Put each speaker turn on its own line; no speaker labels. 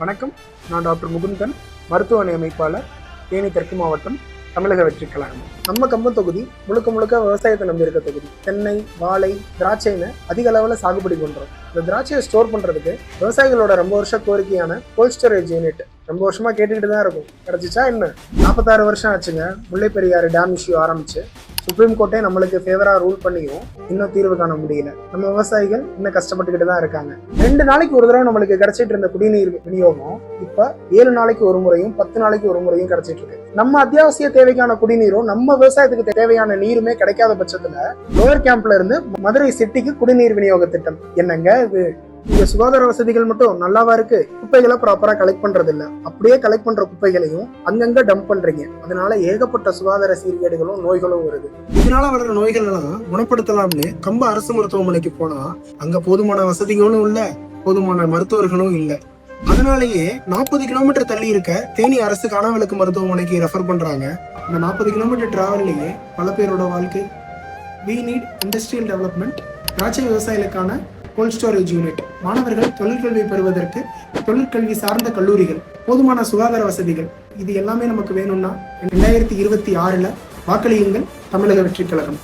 வணக்கம். நான் டாக்டர் முகுந்தன் மருத்துவமனை அமைப்பாளர் தேனி தெற்கு மாவட்டம் தமிழக வெற்றிக்கலாம் நம்ம கம்பம் தொகுதி முழுக்க முழுக்க விவசாயத்தை நம்பி இருக்க தொகுதி. தென்னை வாழை திராட்சைன்னு அதிக அளவில் சாகுபடி பண்றோம். இந்த திராட்சையை ஸ்டோர் பண்றதுக்கு விவசாயிகளோட ரொம்ப வருஷ கோரிக்கையான கோல்ட் ஸ்டோரேஜ் யூனிட் ரொம்ப வருஷமா கேட்டுக்கிட்டு தான் இருக்கும். கிடைச்சிச்சா என்ன? நாற்பத்தாறு வருஷம் ஆச்சுங்க. முல்லை பெரியாறு டேம் இஷ்யூ ஆரம்பிச்சு. சுப்ரீம் கோர்ட்டே நம்மளுக்கு ஃபேவரா ரூல் பண்ணியும் இன்னும் தீர்வு காண முடியல. நம்ம விவசாயிகள் இன்னும் கஷ்டப்பட்டுக்கிட்டு தான் இருக்காங்க. ரெண்டு நாளைக்கு ஒரு தடவை நம்மளுக்கு கிடைச்சிட்டு இருந்த குடிநீர் விநியோகம் இப்ப ஏழு நாளைக்கு ஒரு முறையும் பத்து நாளைக்கு ஒரு முறையும் கிடைச்சிட்டு இருக்கு. நம்ம அத்தியாவசிய தேவைக்கான குடிநீரும் நம்ம விவசாயத்துக்கு தேவையான நீருமே கிடைக்காத பட்சத்துல லோயர் கேம்ப்ல இருந்து மதுரை சிட்டிக்கு குடிநீர் விநியோக திட்டம். என்னங்க இது? இங்க சுகாதார வசதிகள் மட்டும் நல்லாவா இருக்கு? குப்பைகளை ப்ராப்பரா கலெக்ட் பண்றது இல்ல அப்படியே கலெக்ட் பண்ற குப்பைகளையும் அங்கங்க டம்ப் பண்றீங்க. அதனால ஏகப்பட்ட சுகாதார சீர்கேடுகளும் நோய்களும் வருது. இதனால வர்ற நோய்கள் எல்லாம் குணப்படுத்தலாம்னு கம்ப அரசு மருத்துவமனைக்கு போனா அங்க போதுமான வசதிகளும் இல்ல போதுமான மருத்துவர்களும் இல்ல. அதனாலேயே நாற்பது கிலோமீட்டர் தள்ளி இருக்க தேனி அரசு கனவிளக்கு மருத்துவமனைக்கு ரெஃபர் பண்றாங்க. இந்த நாற்பது கிலோமீட்டர் டிராவல்லையே பல பேரோட வாழ்க்கை. வி நீட் இண்டஸ்ட்ரியல் டெவலப்மெண்ட் திராட்சை விவசாயிகளுக்கான கோல்ட் ஸ்டோரேஜ் யூனிட் மாணவர்கள் தொழிற்கல்வி பெறுவதற்கு தொழிற்கல்வி சார்ந்த கல்லூரிகள் போதுமான சுகாதார வசதிகள். இது எல்லாமே நமக்கு வேணும்னா ரெண்டாயிரத்தி இருபத்தி ஆறுல வாக்களியுங்கள் தமிழக வெற்றிக் கழகம்